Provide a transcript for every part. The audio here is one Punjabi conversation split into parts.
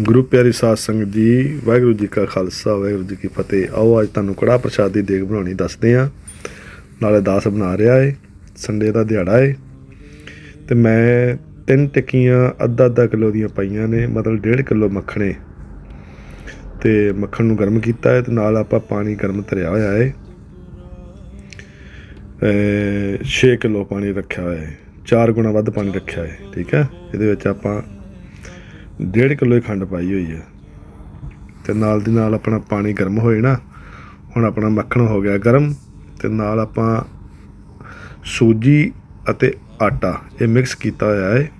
ਗੁਰੂ ਪਿਆਰੀ ਸਾਧ ਸੰਗਤ ਜੀ, ਵਾਹਿਗੁਰੂ ਜੀ ਕਾ ਖਾਲਸਾ, ਵਾਹਿਗੁਰੂ ਜੀ ਕੀ ਫਤਿਹ। ਆਓ ਅੱਜ ਤੁਹਾਨੂੰ ਕੜਾ ਪ੍ਰਸ਼ਾਦ ਦੀ ਦੇਗ ਬਣਾਉਣੀ ਦੱਸਦੇ ਆ ਨਾਲੇ ਦਾਸ ਬਣਾ ਰਿਹਾ ਏ, ਸੰਡੇ ਦਾ ਦਿਹਾੜਾ ਏ। ਤੇ ਮੈਂ ਤਿੰਨ ਟਿੱਕੀਆਂ ਅੱਧਾ ਅੱਧਾ ਕਿਲੋ ਦੀਆਂ ਪਾਈਆਂ ਨੇ, ਮਤਲਬ 1.5 ਕਿਲੋ ਮੱਖਣੇ ਤੇ ਮੱਖਣ ਨੂੰ ਗਰਮ ਕੀਤਾ ਹੈ ਤੇ ਨਾਲ ਆਪਾਂ ਪਾਣੀ ਗਰਮ ਧਰਿਆ ਹੋਇਆ ਹੈ 6 ਕਿਲੋ ਪਾਣੀ ਰੱਖਿਆ ਹੋਇਆ ਹੈ 4 ਗੁਣਾ ਵੱਧ ਪਾਣੀ ਰੱਖਿਆ ਹੈ ਠੀਕ ਹੈ? ਇਹਦੇ ਵਿੱਚ ਆਪਾਂ ਡੇਢ ਕਿਲੋ ਹੀ ਖੰਡ ਪਾਈ ਹੋਈ ਹੈ। ਤੇ ਨਾਲ ਦੀ ਨਾਲ ਆਪਣਾ ਪਾਣੀ ਗਰਮ ਹੋਏ ਨਾ, ਹੁਣ ਆਪਣਾ ਮੱਖਣ ਹੋ ਗਿਆ ਗਰਮ, ਤੇ ਨਾਲ ਆਪਾਂ ਸੂਜੀ ਅਤੇ ਆਟਾ ਇਹ ਮਿਕਸ ਕੀਤਾ ਹੋਇਆ ਹੈ।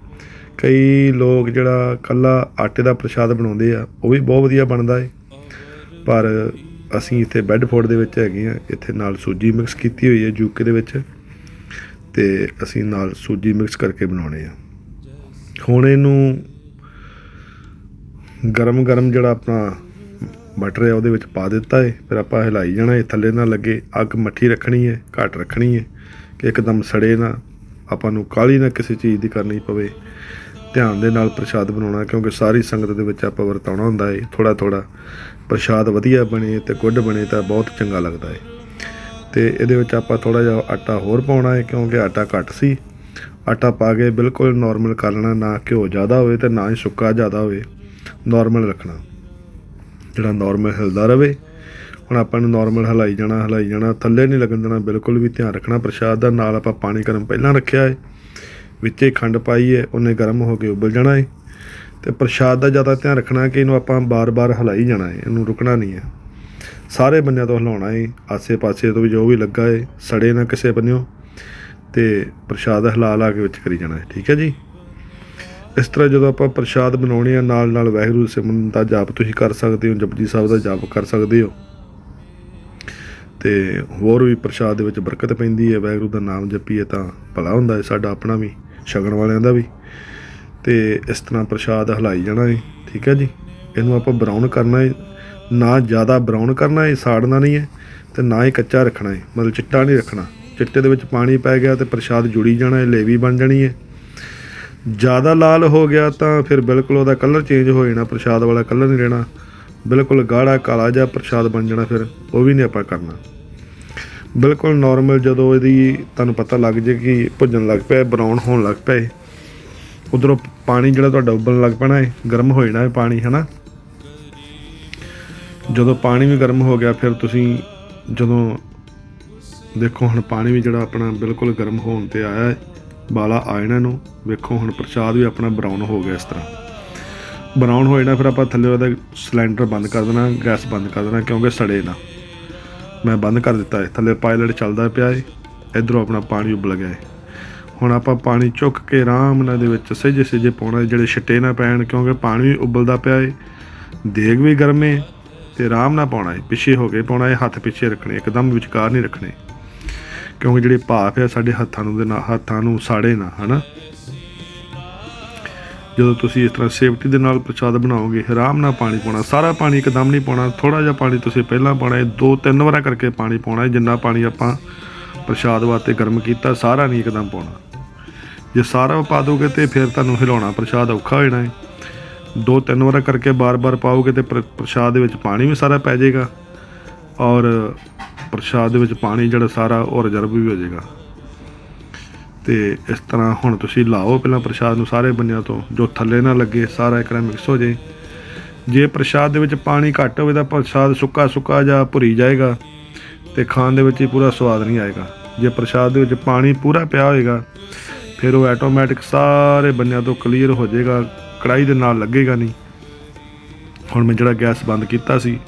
ਕਈ ਲੋਕ ਜਿਹੜਾ ਕੱਲਾ ਆਟੇ ਦਾ ਪ੍ਰਸ਼ਾਦ ਬਣਾਉਂਦੇ ਆ, ਉਹ ਵੀ ਬਹੁਤ ਵਧੀਆ ਬਣਦਾ ਹੈ। ਪਰ ਅਸੀਂ ਇੱਥੇ ਬੈੱਡਫੋਰਡ ਦੇ ਵਿੱਚ ਹੈਗੇ ਆ ਇੱਥੇ ਨਾਲ ਸੂਜੀ ਮਿਕਸ ਕੀਤੀ ਹੋਈ ਹੈ ਯੂਕੇ ਦੇ ਵਿੱਚ, ਤੇ ਅਸੀਂ ਨਾਲ ਸੂਜੀ ਮਿਕਸ ਕਰਕੇ ਬਣਾਉਣੇ ਆ। ਹੁਣ ਇਹਨੂੰ ਗਰਮ ਗਰਮ ਜਿਹੜਾ ਆਪਣਾ ਮਟਰ ਹੈ ਉਹਦੇ ਵਿੱਚ ਪਾ ਦਿੱਤਾ ਹੈ ਫਿਰ ਆਪਾਂ ਹਿਲਾਈ ਜਾਣਾ ਹੈ ਥੱਲੇ ਨਾ ਲੱਗੇ। ਅੱਗ ਮੱਠੀ ਰੱਖਣੀ ਹੈ ਘੱਟ ਰੱਖਣੀ ਹੈ ਕਿ ਇੱਕਦਮ ਸੜੇ ਨਾ, ਆਪਾਂ ਨੂੰ ਕਾਲੀ ਨਾ ਕਿਸੇ ਚੀਜ਼ ਦੀ ਕਰਨੀ ਪਵੇ। ਧਿਆਨ ਦੇ ਨਾਲ ਪ੍ਰਸ਼ਾਦ ਬਣਾਉਣਾ, ਕਿਉਂਕਿ ਸਾਰੀ ਸੰਗਤ ਦੇ ਵਿੱਚ ਆਪਾਂ ਵਰਤਾਉਣਾ ਹੁੰਦਾ ਹੈ ਥੋੜਾ ਥੋੜਾ ਪ੍ਰਸ਼ਾਦ ਵਧੀਆ ਬਣੇ ਤੇ ਗੁੱਡ ਬਣੇ ਤਾਂ ਬਹੁਤ ਚੰਗਾ ਲੱਗਦਾ ਹੈ ਤੇ ਇਹਦੇ ਵਿੱਚ ਆਪਾਂ ਥੋੜਾ ਜਿਹਾ ਆਟਾ ਹੋਰ ਪਾਉਣਾ ਹੈ ਕਿਉਂਕਿ ਆਟਾ ਘੱਟ ਸੀ। ਆਟਾ ਪਾ ਕੇ ਬਿਲਕੁਲ ਨਾਰਮਲ ਕਰ ਲੈਣਾ, ਨਾ ਘਿਓ ਜ਼ਿਆਦਾ ਹੋਵੇ ਤੇ ਨਾ ਹੀ ਸੁੱਕਾ ਜ਼ਿਆਦਾ ਹੋਵੇ। ਨਾਰਮਲ ਰੱਖਣਾ। ਜਿਹੜਾ ਨਾਰਮਲ ਹਿਲਦਾ ਰਵੇ, ਹੁਣ ਆਪਾਂ ਨੂੰ ਨਾਰਮਲ ਹਲਾਈ ਜਾਣਾ ਹਲਾਈ ਜਾਣਾ, ਥੱਲੇ ਨਹੀਂ ਲੱਗਣ ਦੇਣਾ, ਬਿਲਕੁਲ ਵੀ ਧਿਆਨ ਰੱਖਣਾ। ਪ੍ਰਸ਼ਾਦ ਦਾ ਨਾਲ ਆਪਾਂ ਪਾਣੀ ਗਰਮ ਪਹਿਲਾਂ ਰੱਖਿਆ ਹੈ ਵਿੱਚੇ ਖੰਡ ਪਾਈ ਹੈ ਉਹਨੇ ਗਰਮ ਹੋ ਕੇ ਉਬਲ ਜਾਣਾ ਹੈ ਤੇ ਪ੍ਰਸ਼ਾਦ ਦਾ ਜ਼ਿਆਦਾ ਧਿਆਨ ਰੱਖਣਾ ਕਿ ਇਹਨੂੰ ਆਪਾਂ ਬਾਰ-ਬਾਰ ਹਲਾਈ ਜਾਣਾ ਹੈ ਇਹਨੂੰ ਰੁਕਣਾ ਨਹੀਂ ਹੈ ਸਾਰੇ ਬੰਨਿਆਂ ਤੋਂ ਹਿਲਾਉਣਾ ਹੈ ਆਸੇ-ਪਾਸੇ ਤੋਂ ਵੀ ਜੋ ਵੀ ਲੱਗਾ ਹੈ ਸੜੇ ਨਾ ਕਿਸੇ ਬੰਨਿਓ, ਤੇ ਪ੍ਰਸ਼ਾਦ ਹਿਲਾ ਲਾ ਕੇ ਵਿੱਚ ਕਰੀ ਜਾਣਾ ਹੈ ਠੀਕ ਹੈ ਜੀ? ਇਸ ਤਰ੍ਹਾਂ ਜਦੋਂ ਆਪਾਂ ਪ੍ਰਸ਼ਾਦ ਬਣਾਉਣੇ ਆ, ਨਾਲ ਨਾਲ ਵਾਹਿਗੁਰੂ ਸਿਮਰਨ ਦਾ ਜਾਪ ਤੁਸੀਂ ਕਰ ਸਕਦੇ ਹੋ, ਜਪਜੀ ਸਾਹਿਬ ਦਾ ਜਾਪ ਕਰ ਸਕਦੇ ਹੋ। ਤੇ ਹੋਰ ਵੀ ਪ੍ਰਸ਼ਾਦ ਦੇ ਵਿੱਚ ਬਰਕਤ ਪੈਂਦੀ ਹੈ, ਵਾਹਿਗੁਰੂ ਦਾ ਨਾਮ ਜਪੀਏ ਤਾਂ ਭਲਾ ਹੁੰਦਾ ਹੈ ਸਾਡਾ ਆਪਣਾ ਵੀ, ਛਕਣ ਵਾਲਿਆਂ ਦਾ ਵੀ। ਤੇ ਇਸ ਤਰ੍ਹਾਂ ਪ੍ਰਸ਼ਾਦ ਹਲਾਈ ਜਾਣਾ ਹੈ, ਠੀਕ ਹੈ ਜੀ? ਇਹਨੂੰ ਆਪਾਂ ਬਰਾਊਨ ਕਰਨਾ ਹੈ, ਨਾ ਜ਼ਿਆਦਾ ਬਰਾਊਨ ਕਰਨਾ ਹੈ, ਸਾੜਨਾ ਨਹੀਂ ਹੈ, ਤੇ ਨਾ ਹੀ ਕੱਚਾ ਰੱਖਣਾ ਹੈ, ਮਤਲਬ ਚਿੱਟਾ ਨਹੀਂ ਰੱਖਣਾ। ਚਿੱਟੇ ਦੇ ਵਿੱਚ ਪਾਣੀ ਪੈ ਗਿਆ ਤੇ ਪ੍ਰਸ਼ਾਦ ਜੁੜੀ ਜਾਣਾ ਹੈ, ਲੇਵੀ ਬਣ ਜਾਣੀ ਹੈ। ਜ਼ਿਆਦਾ ਲਾਲ ਹੋ ਗਿਆ ਤਾਂ ਫਿਰ ਬਿਲਕੁਲ ਉਹਦਾ ਕਲਰ ਚੇਂਜ ਹੋ ਜਾਣਾ, ਪ੍ਰਸ਼ਾਦ ਵਾਲਾ ਕਲਰ ਨਹੀਂ ਰਹਿਣਾ। ਬਿਲਕੁਲ ਗਾੜਾ ਕਾਲਾ ਜਿਹਾ ਪ੍ਰਸ਼ਾਦ ਬਣ ਜਾਣਾ ਫਿਰ, ਉਹ ਵੀ ਨਹੀਂ ਆਪਾਂ ਕਰਨਾ। ਬਿਲਕੁਲ ਨਾਰਮਲ ਜਦੋਂ ਇਹਦੀ ਤੁਹਾਨੂੰ ਪਤਾ ਲੱਗ ਜੇ ਕਿ ਭੁੱਜਣ ਲੱਗ ਪਿਆ ਬਰਾਊਨ ਹੋਣ ਲੱਗ ਪਿਆ ਉਧਰੋਂ ਪਾਣੀ ਜਿਹੜਾ ਤੁਹਾਡਾ ਉਬਲਣ ਲੱਗ ਪੈਣਾ ਹੈ ਗਰਮ ਹੋ ਜਾਣਾ ਹੈ ਪਾਣੀ, ਹਨਾ? ਜਦੋਂ ਪਾਣੀ ਵੀ ਗਰਮ ਹੋ ਗਿਆ, ਫਿਰ ਤੁਸੀਂ ਜਦੋਂ ਦੇਖੋ ਹੁਣ ਪਾਣੀ ਵੀ ਜਿਹੜਾ ਆਪਣਾ ਬਿਲਕੁਲ ਗਰਮ ਹੋਣ ਤੇ ਆਇਆ ਹੈ। ਬਾਲਾ ਆ ਇਹਨਾਂ। ਨੂੰ ਵੇਖੋ ਹੁਣ ਪ੍ਰਸ਼ਾਦ ਵੀ ਆਪਣਾ ਬਰਾਊਨ ਹੋ ਗਿਆ ਇਸ ਤਰ੍ਹਾਂ। ਬਰਾਊਨ ਹੋ ਜਾਣਾ, ਫਿਰ ਆਪਾਂ ਥੱਲੇ ਉਹਦਾ ਸਿਲੰਡਰ ਬੰਦ ਕਰ ਦੇਣਾ, ਗੈਸ ਬੰਦ ਕਰ ਦੇਣਾ, ਕਿਉਂਕਿ ਸੜੇ ਨਾ। ਮੈਂ ਬੰਦ ਕਰ ਦਿੱਤਾ ਹੈ ਥੱਲੇ ਪਾਇਲਟ ਚੱਲਦਾ ਪਿਆ ਹੈ ਇਧਰੋਂ ਆਪਣਾ ਪਾਣੀ ਉਬਲ ਗਿਆ ਹੈ ਹੁਣ ਆਪਾਂ ਪਾਣੀ ਚੁੱਕ ਕੇ ਆਰਾਮ ਨਾਲ ਦੇ ਵਿੱਚ ਸਹਿਜੇ ਸਹਿਜੇ ਪਾਉਣਾ ਜਿਹੜੇ ਛਿੱਟੇ ਨਾ ਪੈਣ, ਕਿਉਂਕਿ ਪਾਣੀ ਵੀ ਉਬਲਦਾ ਪਿਆ ਹੈ ਦੇਗ ਵੀ ਗਰਮ ਹੈ ਤੇ ਆਰਾਮ ਨਾਲ ਪਾਉਣਾ ਹੈ ਪਿੱਛੇ ਹੋ ਕੇ ਪਾਉਣਾ ਹੈ ਹੱਥ ਪਿੱਛੇ ਰੱਖਣੇ, ਇੱਕਦਮ ਵਿਚਕਾਰ ਨਹੀਂ ਰੱਖਣੇ। ਕਿਉਂਕਿ ਜਿਹੜੇ ਭਾਫ ਆ, ਸਾਡੇ ਹੱਥਾਂ ਨੂੰ ਦੇ ਨਾਲ ਹੱਥਾਂ ਨੂੰ ਸਾੜੇ ਨਾ, ਹਨਾ? ਜਦੋਂ ਤੁਸੀਂ ਇਸ ਤਰ੍ਹਾਂ ਸੇਫਟੀ ਦੇ ਨਾਲ ਪ੍ਰਸ਼ਾਦ ਬਣਾਓਗੇ, ਆਰਾਮ ਨਾਲ ਪਾਣੀ ਪਾਉਣਾ, ਸਾਰਾ ਪਾਣੀ ਇੱਕਦਮ ਨਹੀਂ ਪਾਉਣਾ ਥੋੜਾ ਜਿਹਾ ਪਾਣੀ ਤੁਸੀਂ ਪਹਿਲਾਂ ਪਾਉਣਾ ਹੈ ਦੋ ਤਿੰਨ ਵਾਰਾਂ ਕਰਕੇ ਪਾਣੀ ਪਾਉਣਾ ਹੈ ਜਿੰਨਾ ਪਾਣੀ ਆਪਾਂ ਪ੍ਰਸ਼ਾਦ ਵਾਸਤੇ ਗਰਮ ਕੀਤਾ, ਸਾਰਾ ਨਹੀਂ ਇੱਕਦਮ ਪਾਉਣਾ। ਜੇ ਸਾਰਾ ਪਾ ਦੋਗੇ ਤੇ ਫਿਰ ਤੁਹਾਨੂੰ ਹਿਲਾਉਣਾ ਪ੍ਰਸ਼ਾਦ ਔਖਾ ਹੋ ਜਾਣਾ ਹੈ ਦੋ ਤਿੰਨ ਵਾਰ ਕਰਕੇ ਬਾਰ-ਬਾਰ ਪਾਓਗੇ ਤੇ ਪ੍ਰਸ਼ਾਦ ਦੇ ਵਿੱਚ ਪਾਣੀ ਵੀ ਸਾਰਾ ਪੈ ਜਾਏਗਾ। ਔਰ ਪ੍ਰਸ਼ਾਦ ਦੇ ਵਿੱਚ ਪਾਣੀ ਜਿਹੜਾ ਸਾਰਾ ਉਹ ਰਿਜ਼ਰਵ ਵੀ ਹੋ ਜਾਏਗਾ। ਤੇ ਇਸ ਤਰ੍ਹਾਂ ਹੁਣ ਤੁਸੀਂ ਲਾਓ ਪਹਿਲਾਂ ਪ੍ਰਸ਼ਾਦ ਨੂੰ ਸਾਰੇ ਬੰਨਿਆਂ ਤੋਂ, ਜੋ ਥੱਲੇ ਨਾ ਲੱਗੇ, ਸਾਰਾ ਇੱਕ ਨਾਲ ਮਿਕਸ ਹੋ ਜਾਏ। ਜੇ ਪ੍ਰਸ਼ਾਦ ਦੇ ਵਿੱਚ ਪਾਣੀ ਘੱਟ ਹੋਵੇ ਤਾਂ ਪ੍ਰਸ਼ਾਦ ਸੁੱਕਾ ਸੁੱਕਾ ਜਾਂ ਭੁਰੀ ਜਾਏਗਾ ਤੇ ਖਾਣ ਦੇ ਵਿੱਚ ਹੀ ਪੂਰਾ ਸਵਾਦ ਨਹੀਂ ਆਏਗਾ। ਜੇ ਪ੍ਰਸ਼ਾਦ ਦੇ ਵਿੱਚ ਪਾਣੀ ਪੂਰਾ ਪਿਆ ਹੋਏਗਾ, ਫਿਰ ਉਹ ਆਟੋਮੈਟਿਕ ਸਾਰੇ ਬੰਨਿਆਂ ਤੋਂ ਕਲੀਅਰ ਹੋ ਜਾਏਗਾ ਕੜਾਈ ਦੇ ਨਾਲ ਲੱਗੇਗਾ ਨਹੀਂ। ਹੁਣ ਮੈਂ ਜਿਹੜਾ ਗੈਸ ਬੰਦ ਕੀਤਾ ਸੀ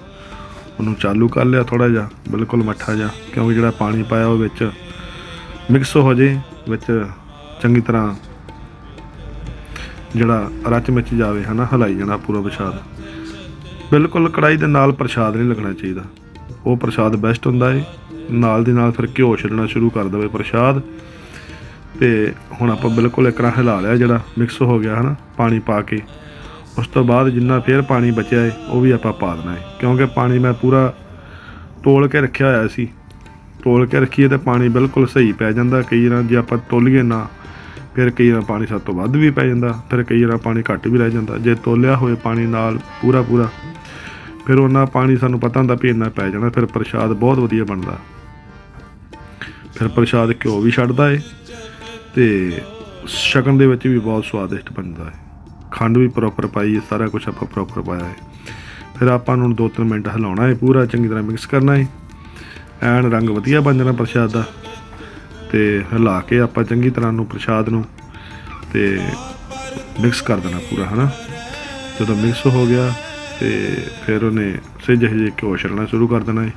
ਉਹਨੂੰ ਚਾਲੂ ਕਰ ਲਿਆ ਥੋੜਾ ਜਿਹਾ, ਬਿਲਕੁਲ ਮੱਠਾ ਜਿਹਾ, ਕਿਉਂਕਿ ਜਿਹੜਾ ਪਾਣੀ ਪਾਇਆ ਉਹ ਵਿੱਚ ਮਿਕਸ ਹੋ ਜੇ, ਵਿੱਚ ਚੰਗੀ ਤਰ੍ਹਾਂ ਜਿਹੜਾ ਰਚ ਮਿਚ ਜਾਵੇ, ਹਨਾ, ਹਲਾਈ ਜਾਣਾ ਪੂਰਾ ਪ੍ਰਸ਼ਾਦ। ਬਿਲਕੁਲ ਕੜਾਈ ਦੇ ਨਾਲ ਪ੍ਰਸ਼ਾਦ ਨਹੀਂ ਲੱਗਣਾ ਚਾਹੀਦਾ। ਉਹ ਪ੍ਰਸ਼ਾਦ ਬੈਸਟ ਹੁੰਦਾ ਏ। ਨਾਲ ਦੀ ਨਾਲ ਫਿਰ ਘਿਓ ਛੱਡਣਾ ਸ਼ੁਰੂ ਕਰ ਦੇਵੇ ਪ੍ਰਸ਼ਾਦ। ਤੇ ਹੁਣ ਆਪਾਂ ਬਿਲਕੁਲ ਇੱਕ ਤਰ੍ਹਾਂ ਹਿਲਾ ਲਿਆ ਜਿਹੜਾ ਮਿਕਸ ਹੋ ਗਿਆ, ਹਨਾ, ਪਾਣੀ ਪਾ ਕੇ। ਉਸ ਤੋਂ ਬਾਅਦ ਜਿੰਨਾ ਫੇਰ ਪਾਣੀ ਬਚਿਆ ਹੈ ਉਹ ਵੀ ਆਪਾਂ ਪਾ ਦੇਣਾ ਹੈ ਕਿਉਂਕਿ ਪਾਣੀ ਮੈਂ ਪੂਰਾ ਤੋਲ ਕੇ ਰੱਖਿਆ ਹੋਇਆ ਸੀ। ਤੋਲ ਕੇ ਰੱਖੀਏ ਤਾਂ ਪਾਣੀ ਬਿਲਕੁਲ ਸਹੀ ਪੈ ਜਾਂਦਾ। ਕਈ ਵਾਰ ਜੇ ਆਪਾਂ ਤੋਲੀਏ ਨਾ, ਫਿਰ ਕਈ ਵਾਰ ਪਾਣੀ ਸਭ ਤੋਂ ਵੱਧ ਵੀ ਪੈ ਜਾਂਦਾ। ਫਿਰ ਕਈ ਵਾਰ ਪਾਣੀ ਘੱਟ ਵੀ ਰਹਿ ਜਾਂਦਾ। ਜੇ ਤੋਲਿਆ ਹੋਏ ਪਾਣੀ ਨਾਲ ਪੂਰਾ ਪੂਰਾ, ਫਿਰ ਉਹਨਾਂ ਪਾਣੀ ਸਾਨੂੰ ਪਤਾ ਹੁੰਦਾ ਵੀ ਇੰਨਾ ਪੈ ਜਾਣਾ, ਫਿਰ ਪ੍ਰਸ਼ਾਦ ਬਹੁਤ ਵਧੀਆ ਬਣਦਾ। ਫਿਰ ਪ੍ਰਸ਼ਾਦ ਘਿਓ ਵੀ ਛੱਡਦਾ ਏ ਤੇ ਸ਼ਕਨ ਦੇ ਵਿੱਚ ਵੀ ਬਹੁਤ ਸਵਾਦਿਸ਼ਟ ਬਣਦਾ ਹੈ ਖੰਡ ਵੀ ਪ੍ਰੋਪਰ ਪਾਈ ਹੈ, ਸਾਰਾ ਕੁਝ ਆਪਾਂ ਪ੍ਰੋਪਰ ਪਾਇਆ ਹੈ। ਫਿਰ ਆਪਾਂ ਨੂੰ 2-3 ਮਿੰਟ ਹਿਲਾਉਣਾ ਹੈ, ਪੂਰਾ ਚੰਗੀ ਤਰ੍ਹਾਂ ਮਿਕਸ ਕਰਨਾ ਹੈ। ਐਨ ਰੰਗ ਵਧੀਆ ਬਣ ਜਾਣਾ ਪ੍ਰਸ਼ਾਦ ਦਾ। ਤੇ ਹਿਲਾ ਕੇ ਆਪਾਂ ਚੰਗੀ ਤਰ੍ਹਾਂ ਨੂੰ ਪ੍ਰਸ਼ਾਦ ਨੂੰ ਤੇ ਮਿਕਸ ਕਰ ਦੇਣਾ ਪੂਰਾ, ਹਨਾ? ਜਦੋਂ ਮਿਕਸ ਹੋ ਗਿਆ ਤੇ ਫਿਰ ਉਹਨੇ ਸਿੱਜ ਜਿਹੇ ਘਿਓ ਛਲਣਾ ਸ਼ੁਰੂ ਕਰ ਦੇਣਾ ਹੈ।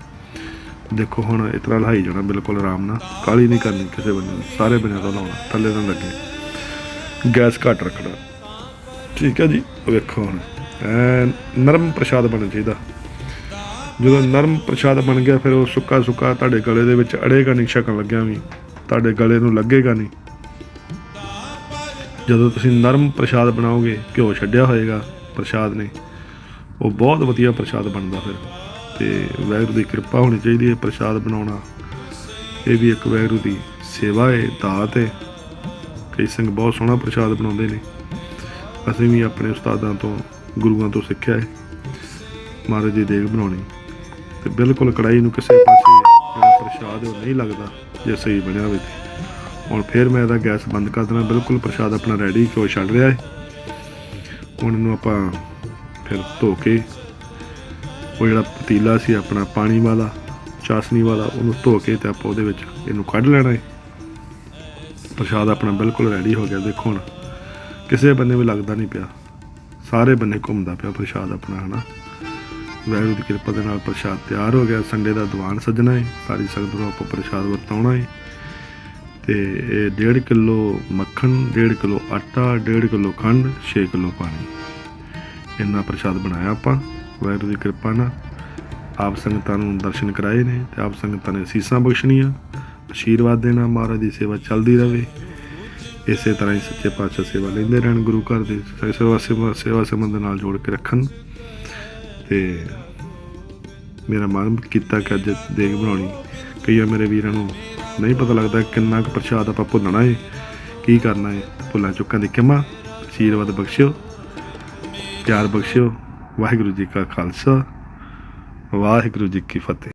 ਦੇਖੋ ਹੁਣ ਇਸ ਤਰ੍ਹਾਂ ਲਹਾਈ ਜਾਣਾ ਬਿਲਕੁਲ ਆਰਾਮ ਨਾਲ ਕਾਲੀ ਨਹੀਂ ਕਰਨੀ ਕਿਸੇ ਬੰਦੇ ਨੂੰ, ਸਾਰੇ ਬੰਨਿਆਂ ਤੋਂ ਲਾਉਣਾ, ਥੱਲੇ ਨਾ ਲੱਗੇ। ਗੈਸ ਘੱਟ ਰੱਖਣਾ। ਠੀਕ ਹੈ ਜੀ, ਵੇਖੋ ਹੁਣ। ਐਨ ਨਰਮ ਪ੍ਰਸ਼ਾਦ ਬਣਨਾ ਚਾਹੀਦਾ ਜਦੋਂ ਨਰਮ ਪ੍ਰਸ਼ਾਦ ਬਣ ਗਿਆ, ਫਿਰ ਉਹ ਸੁੱਕਾ ਸੁੱਕਾ ਤੁਹਾਡੇ ਗਲੇ ਦੇ ਵਿੱਚ ਅੜੇਗਾ ਨਹੀਂ, ਛਕਣ ਲੱਗਿਆ ਵੀ। ਤੁਹਾਡੇ ਗਲੇ ਨੂੰ ਲੱਗੇਗਾ ਨਹੀਂ। ਜਦੋਂ ਤੁਸੀਂ ਨਰਮ ਪ੍ਰਸ਼ਾਦ ਬਣਾਓਗੇ, ਘਿਓ ਛੱਡਿਆ ਹੋਏਗਾ ਪ੍ਰਸ਼ਾਦ ਨੇ, ਉਹ ਬਹੁਤ ਵਧੀਆ ਪ੍ਰਸ਼ਾਦ ਬਣਦਾ ਫਿਰ। ਤੇ ਵਾਹਿਗੁਰੂ ਦੀ ਕਿਰਪਾ ਹੋਣੀ ਚਾਹੀਦੀ ਹੈ ਪ੍ਰਸ਼ਾਦ ਬਣਾਉਣਾ। ਇਹ ਵੀ ਇੱਕ ਵਾਹਿਗੁਰੂ ਦੀ ਸੇਵਾ ਹੈ, ਦਾਤ ਹੈ। ਕਈ ਸਿੰਘ ਬਹੁਤ ਸੋਹਣਾ ਪ੍ਰਸ਼ਾਦ ਬਣਾਉਂਦੇ ਨੇ। ਅਸੀਂ ਵੀ ਆਪਣੇ ਉਸਤਾਦਾਂ ਤੋਂ, ਗੁਰੂਆਂ ਤੋਂ ਸਿੱਖਿਆ ਹੈ। ਮਹਾਰਾਜ ਦੀ ਦੇਗ ਬਣਾਉਣੀ। ਤੇ ਬਿਲਕੁਲ ਕੜਾਈ ਨੂੰ ਕਿਸੇ ਪਾਸੇ ਜਿਹੜਾ ਪ੍ਰਸ਼ਾਦ ਉਹ ਨਹੀਂ ਲੱਗਦਾ, ਜੇ ਸਹੀ ਬਣਿਆ ਹੋਵੇ ਹੁਣ ਫਿਰ ਮੈਂ ਇਹਦਾ ਗੈਸ ਬੰਦ ਕਰ ਦੇਣਾ ਬਿਲਕੁਲ ਪ੍ਰਸ਼ਾਦ ਆਪਣਾ ਰੈਡੀ ਕਿਉਂ ਛੱਡ ਰਿਹਾ ਹੈ। ਹੁਣ ਇਹਨੂੰ ਆਪਾਂ ਫਿਰ ਧੋ ਕੇ, ਉਹ ਜਿਹੜਾ ਪਤੀਲਾ ਸੀ, ਆਪਣਾ ਪਾਣੀ ਵਾਲਾ ਚਾਸਨੀ ਵਾਲਾ, ਉਹਨੂੰ ਧੋ ਕੇ ਤੇ ਆਪਾਂ ਉਹਦੇ ਵਿੱਚ ਇਹਨੂੰ ਕੱਢ ਲੈਣਾ ਹੈ। ਪ੍ਰਸ਼ਾਦ ਆਪਣਾ ਬਿਲਕੁਲ ਰੈਡੀ ਹੋ ਗਿਆ, ਦੇਖੋ ਹੁਣ। ਕਿਸੇ ਬੰਨੇ ਵੀ ਲੱਗਦਾ ਨਹੀਂ ਪਿਆ। ਸਾਰੇ ਬੰਨੇ ਘੁੰਮਦਾ ਪਿਆ ਪ੍ਰਸ਼ਾਦ ਆਪਣਾ, ਹਨਾ। ਵਾਹਿਗੁਰੂ ਦੀ ਕਿਰਪਾ ਦੇ ਨਾਲ ਪ੍ਰਸ਼ਾਦ ਤਿਆਰ ਹੋ ਗਿਆ। ਸੰਡੇ ਦਾ ਦੀਵਾਨ ਸੱਜਣਾ ਹੈ ਸਾਰੀ ਸੰਗਤ ਨੂੰ ਆਪਾਂ ਪ੍ਰਸ਼ਾਦ ਵਰਤਾਉਣਾ ਹੈ ਤੇ ਇਹ 1.5 ਕਿਲੋ ਮੱਖਣ 1.5 ਕਿਲੋ ਆਟਾ 1.5 ਕਿਲੋ ਖੰਡ 6 ਕਿਲੋ ਪਾਣੀ। ਇੰਨਾ ਪ੍ਰਸ਼ਾਦ ਬਣਾਇਆ ਆਪਾਂ। ਵਾਹਿਗੁਰੂ ਦੀ ਕਿਰਪਾ ਨਾਲ ਆਪ ਸੰਗਤਾਂ ਨੂੰ ਦਰਸ਼ਨ ਕਰਾਏ ਨੇ ਤੇ ਆਪ ਸੰਗਤਾਂ ਨੇ ਅਸੀਸਾਂ ਬਖਸ਼ਣੀਆਂ। ਆਸ਼ੀਰਵਾਦ ਦੇਣਾ ਮਹਾਰਾਜ ਦੀ ਸੇਵਾ ਚੱਲਦੀ ਰਹੇ। ਇਸੇ ਤਰ੍ਹਾਂ ਹੀ ਸੱਚੇ ਪਾਤਸ਼ਾਹ ਸੇਵਾ ਲੈਂਦੇ ਰਹਿਣ, ਗੁਰੂ ਘਰ ਦੇ ਸੇਵਾ ਸੇਵਾ ਸੇਵਾ ਸੰਬੰਧ ਨਾਲ ਜੋੜ ਕੇ ਰੱਖਣ। ਤੇ ਮੇਰਾ ਮਨ ਕੀਤਾ ਕਿ ਅੱਜ ਦੇਗ ਬਣਾਉਣੀ। ਕਈਆਂ ਮੇਰੇ ਵੀਰਾਂ ਨੂੰ ਨਹੀਂ ਪਤਾ ਲੱਗਦਾ ਕਿੰਨਾ ਕੁ ਪ੍ਰਸ਼ਾਦ ਆਪਾਂ ਭੁੱਲਣਾ ਏ, ਕੀ ਕਰਨਾ ਹੈ ਭੁੱਲਾਂ ਚੁੱਕਾਂ ਦੀ ਕਿਮਾ ਆਸ਼ੀਰਵਾਦ ਬਖਸ਼ਿਓ, ਪਿਆਰ ਬਖਸ਼ਿਓ। ਵਾਹਿਗੁਰੂ ਜੀ ਕਾ ਖਾਲਸਾ, ਵਾਹਿਗੁਰੂ ਜੀ ਕੀ ਫਤਿਹ।